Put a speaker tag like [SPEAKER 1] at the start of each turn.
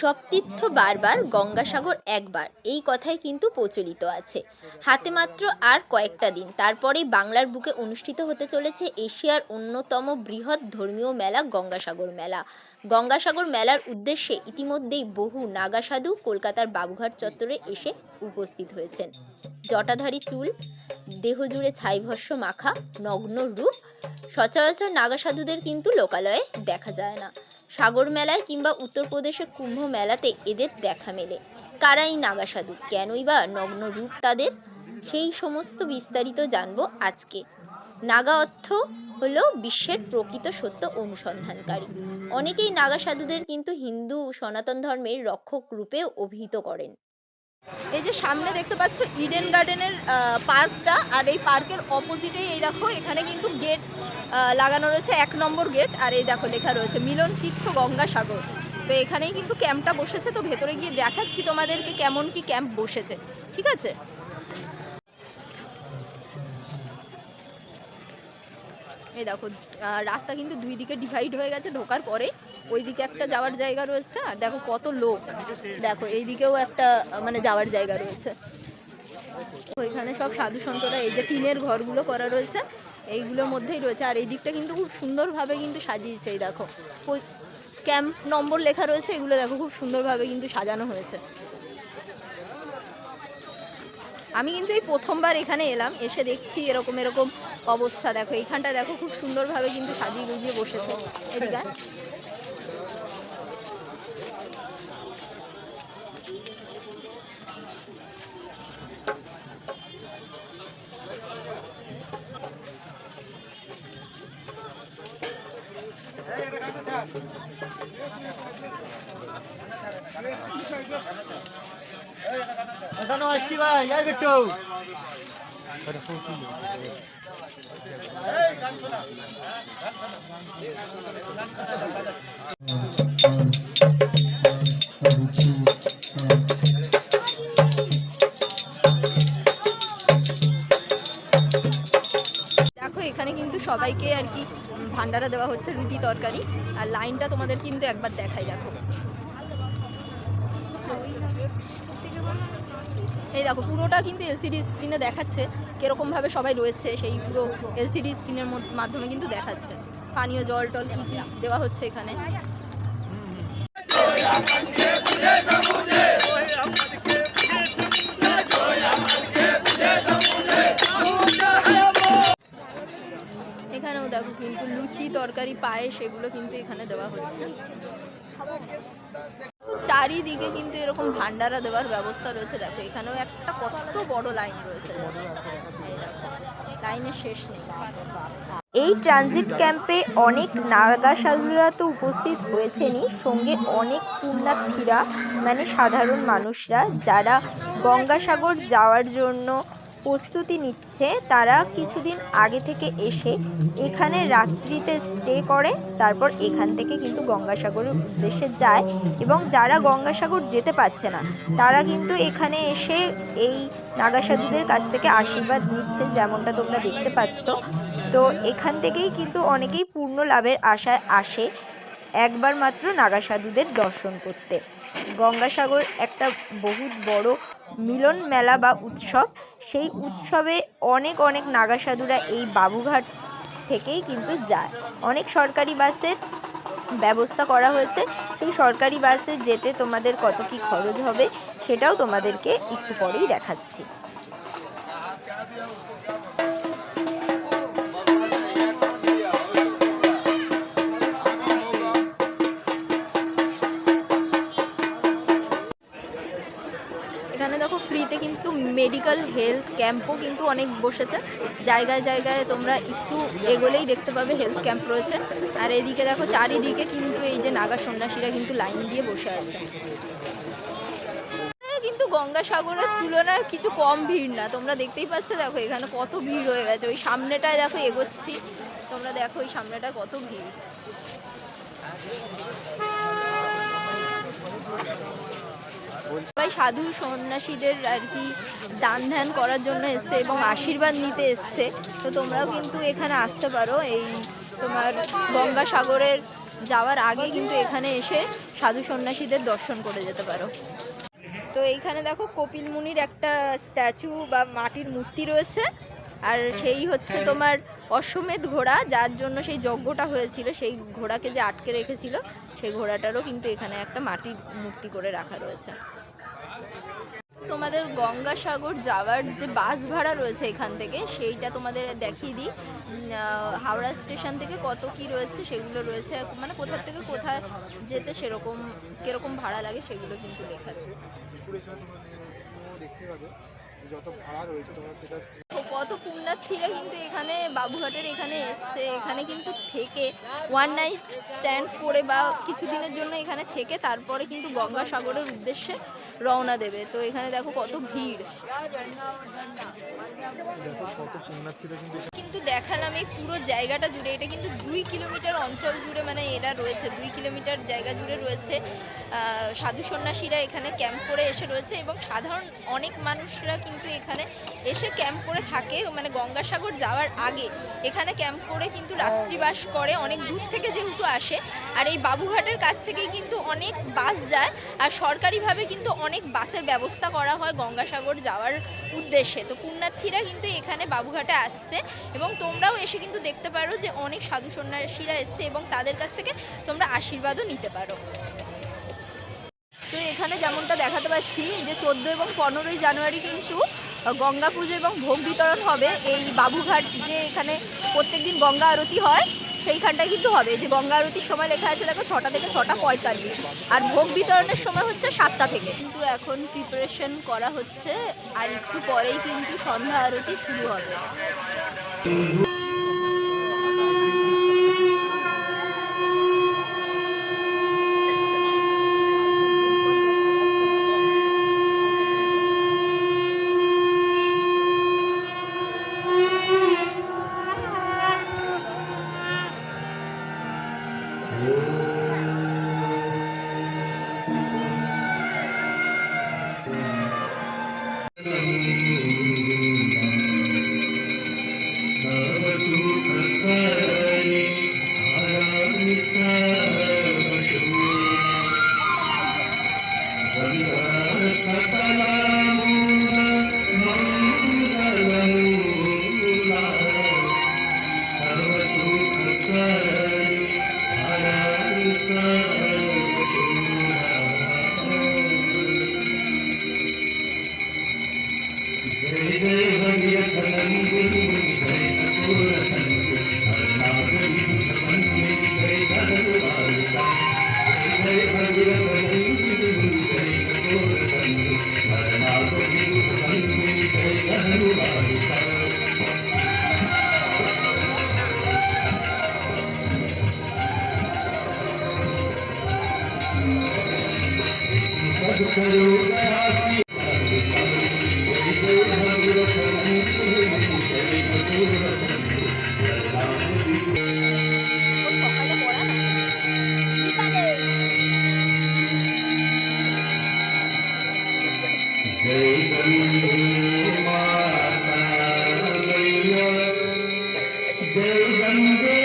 [SPEAKER 1] সব তীর্থ বারবার গঙ্গাসাগর একবার, এই কথাই কিন্তু প্রচলিত আছে। হাতে মাত্র আর কয়েকটা দিন, তারপরেই বাংলার বুকে অনুষ্ঠিত হতে চলেছে এশিয়ার অন্যতম বৃহৎ ধর্মীয় মেলা গঙ্গাসাগর মেলা। গঙ্গাসাগর মেলার উদ্দেশ্যে ইতিমধ্যেই বহু নাগা সাধু কলকাতার বাবুঘাট চত্বরে এসে উপস্থিত হয়েছেন। জটাধারী চুল দেহ জুড়ে ছাইভস্য মাখা নগ্ন রূপ সচরাচর নাগা সাধুদের কিন্তু লোকালয়ে দেখা যায় না। সাগর মেলায় কিংবা উত্তরপ্রদেশের কুম্ভ মেলাতে এদের দেখা মেলে। কারা এই নাগা সাধু কেনই বা নগ্ন রূপ তাদের? সেই সমস্ত বিস্তারিত জানব আজকে। নাগা অর্থ হলো বিশ্বের প্রকৃত সত্য অনুসন্ধানকারী। অনেকেই নাগা সাধুদের কিন্তু হিন্দু সনাতন ধর্মের রক্ষক রূপে অভিহিত করেন। এই যে সামনে দেখতে পাচ্ছ ইডেন গার্ডেনের পার্কটা, আর এই পার্কের অপোজিটেই এই দেখো, এখানে কিন্তু গেট লাগানো রয়েছে, এক নম্বর গেট, আর এই দেখো লেখা রয়েছে, মিলন তীর্থ গঙ্গাসাগর। তো এখানেই কিন্তু ক্যাম্পটা বসেছে, তো ভেতরে গিয়ে দেখাচ্ছি তোমাদেরকে কেমন কি ক্যাম্প বসেছে, ঠিক আছে? এই দেখো রাস্তা কিন্তু দুই দিকে ডিভাইড হয়ে গেছে ঢোকার পরে। ওই দিকে একটা যাওয়ার জায়গা রয়েছে, আর দেখো কত লোক। দেখো এই দিকেও একটা মানে যাওয়ার জায়গা রয়েছে। ওইখানে সব সাধু সন্তরা, এই যে টিনের ঘরগুলো করা রয়েছে, এইগুলোর মধ্যেই রয়েছে। আর এই দিকটা কিন্তু খুব সুন্দরভাবে কিন্তু সাজিয়েছে, এই দেখো। ক্যাম্প নম্বর লেখা রয়েছে, এগুলো দেখো খুব সুন্দরভাবে কিন্তু সাজানো হয়েছে। আমি কিন্তু এই প্রথমবার এখানে এলাম, এসে দেখছি এরকম এরকম অবস্থা। দেখো, এইখানটা দেখো, খুব সুন্দরভাবে কিন্তু সাজিয়ে গুজিয়ে বসেছে। এদিকে আয়।
[SPEAKER 2] এখানে
[SPEAKER 1] দেখো, এখানে কিন্তু সবাইকে আর কি ভান্ডারা দেওয়া হচ্ছে, রুটি তরকারি। আর লাইনটা তোমাদের কিন্তু একবার দেখাই, দেখো। এই দেখো, পুরোটা কিন্তু এলসিডি স্ক্রিনে দেখাচ্ছে কীরকম ভাবে সবাই রয়েছে, সেই পুরো এলসিডি স্ক্রিনের মাধ্যমে কিন্তু দেখাচ্ছে। পানীয় জল টল কি কি দেওয়া হচ্ছে এখানে। এখানেও দেখো কিন্তু লুচি, তরকারি, পায়েস, এগুলো কিন্তু এখানে দেওয়া হচ্ছে। চারিদিকে কিন্তু এরকম ভান্ডারা দেওয়ার ব্যবস্থা রয়েছে। দেখো, এখানেও একটা কত বড় লাইন রয়েছে। লাইনের শেষ নেই।
[SPEAKER 3] এই ট্রানজিট ক্যাম্পে অনেক নাগা সাধুরা তো উপস্থিত হয়েছেনই। সঙ্গে অনেক পুণ্যার্থীরা মানে সাধারণ মানুষরা, যারা গঙ্গাসাগর যাওয়ার জন্য প্রস্তুতি নিচ্ছে, তারা কিছুদিন আগে থেকে এসে এখানে রাত্রিতে স্টে করে, তারপর এখান থেকে কিন্তু গঙ্গাসাগরের উদ্দেশ্যে যায় এবং যারা গঙ্গাসাগর যেতে পারছে না, তারা কিন্তু এখানে এসে এই নাগাসাধুদের কাছ থেকে আশীর্বাদ নিচ্ছে যেমনটা তোমরা দেখতে পাচ্ছ। তো এখান থেকেই কিন্তু অনেকেই পূর্ণ লাভের আশায় আসে একবার মাত্র নাগাসাধুদের দর্শন করতে। গঙ্গাসাগর একটা বহুত বড় মিলন মেলা বা উৎসব, সেই উৎসবে অনেক অনেক নাগা সাধুরা এই বাবুঘাট থেকেই কিন্তু যায়। অনেক সরকারি বাসের ব্যবস্থা করা হয়েছে। সেই সরকারি বাসে যেতে তোমাদের কত কি খরচ হবে, সেটাও তোমাদেরকে একটু পরেই দেখাচ্ছি।
[SPEAKER 1] মেডিকেল হেলথ ক্যাম্পও কিন্তু অনেক বসেছে। জায়গায় জায়গায় তোমরা একটু এগোলেই দেখতে পাবে হেলথ ক্যাম্প রয়েছে। আর এদিকে দেখো চারিদিকে কিন্তু এই যে নাগা সন্ন্যাসীরা কিন্তু লাইন দিয়ে বসে আছে। কিন্তু গঙ্গাসাগরের তুলনায় কিছু কম ভিড় না। তোমরা দেখতেই পাচ্ছ, দেখো এখানে কত ভিড় হয়ে গেছে। ওই সামনেটায় দেখো এগোচ্ছি। তোমরা দেখো ওই সামনেটা কত ভিড়। সবাই সাধু সন্ন্যাসীদের আর কি দান ধ্যান করার জন্য এসছে এবং আশীর্বাদ নিতে এসছে। তো তোমরাও কিন্তু এখানে আসতে পারো। এই তোমার গঙ্গাসাগরের যাওয়ার আগে কিন্তু এখানে এসে সাধু সন্ন্যাসীদের দর্শন করে যেতে পারো। তো এইখানে দেখো কপিল মুনির একটা স্ট্যাচু বা মাটির মূর্তি রয়েছে। আর সেই হচ্ছে তোমার অশ্বমেধ ঘোড়া, যার জন্য সেই যজ্ঞটা হয়েছিল, সেই ঘোড়াকে যে আটকে রেখেছিল, সেই ঘোড়াটারও কিন্তু এখানে একটা মাটির মূর্তি করে রাখা রয়েছে। তোমাদের গঙ্গাসাগর যাওয়ার যে বাস ভাড়া রয়েছে এখান থেকে, সেইটা তোমাদের দেখিয়ে দিই। হাওড়া স্টেশন থেকে কত কি রয়েছে সেগুলো রয়েছে মানে কোথা থেকে কোথায় যেতে সেরকম, কীরকম ভাড়া লাগে সেগুলো কিন্তু
[SPEAKER 4] দেখাচ্ছে। যত ভাড়া রয়েছে তোমার সেটা
[SPEAKER 1] কত পুণ্যার্থীরা কিন্তু এখানে বাবুঘাটের এখানে এসছে। এখানে কিন্তু থেকে ওয়ান নাইট স্ট্যান্ড করে বা কিছুদিনের জন্য এখানে থেকে তারপরে কিন্তু গঙ্গাসাগরের উদ্দেশ্যে রওনা দেবে। তো এখানে দেখো কত ভিড়।
[SPEAKER 4] কিন্তু
[SPEAKER 1] দেখালাম এই পুরো জায়গাটা জুড়ে। এটা কিন্তু দুই কিলোমিটার অঞ্চল জুড়ে মানে এরা রয়েছে। দুই কিলোমিটার জায়গা জুড়ে রয়েছে। সাধু সন্ন্যাসীরা এখানে ক্যাম্প করে এসে রয়েছে এবং সাধারণ অনেক মানুষরা কিন্তু এখানে এসে ক্যাম্প করে থাকে। মানে গঙ্গাসাগর যাওয়ার আগে এখানে ক্যাম্প করে কিন্তু রাত্রিবাস করে অনেক দূর থেকে যেহেতু আসে আর এই বাবুঘাটের কাছ থেকেই কিন্তু অনেক বাস যায় আর সরকারিভাবে কিন্তু অনেক বাসের ব্যবস্থা করা হয় গঙ্গাসাগর যাওয়ার উদ্দেশ্যে। তো পুণ্যার্থীরা কিন্তু এখানে বাবুঘাটে আসছে এবং তোমরাও এসে কিন্তু দেখতে পারো যে অনেক সাধু সন্ন্যাসীরা এসছে এবং তাদের কাছ থেকে তোমরা আশীর্বাদও নিতে পারো। তো এখানে যেমনটা দেখাতে পাচ্ছি যে চোদ্দ এবং পনেরোই জানুয়ারি কিন্তু গঙ্গা পুজো এবং ভোগ বিতরণ হবে এই বাবুঘাট যে এখানে প্রত্যেকদিন গঙ্গা আরতি হয়, সেইখানটায় কিন্তু হবে। যে গঙ্গা আরতির সময় লেখা আছে, দেখো, ছটা থেকে ছটা পঁয়তাল্লিশ। আর ভোগ বিতরণের সময় হচ্ছে সাতটা থেকে। কিন্তু এখন প্রিপারেশন করা হচ্ছে, আর একটু পরেই কিন্তু সন্ধ্যা আরতি শুরু হবে।
[SPEAKER 5] जय गंगे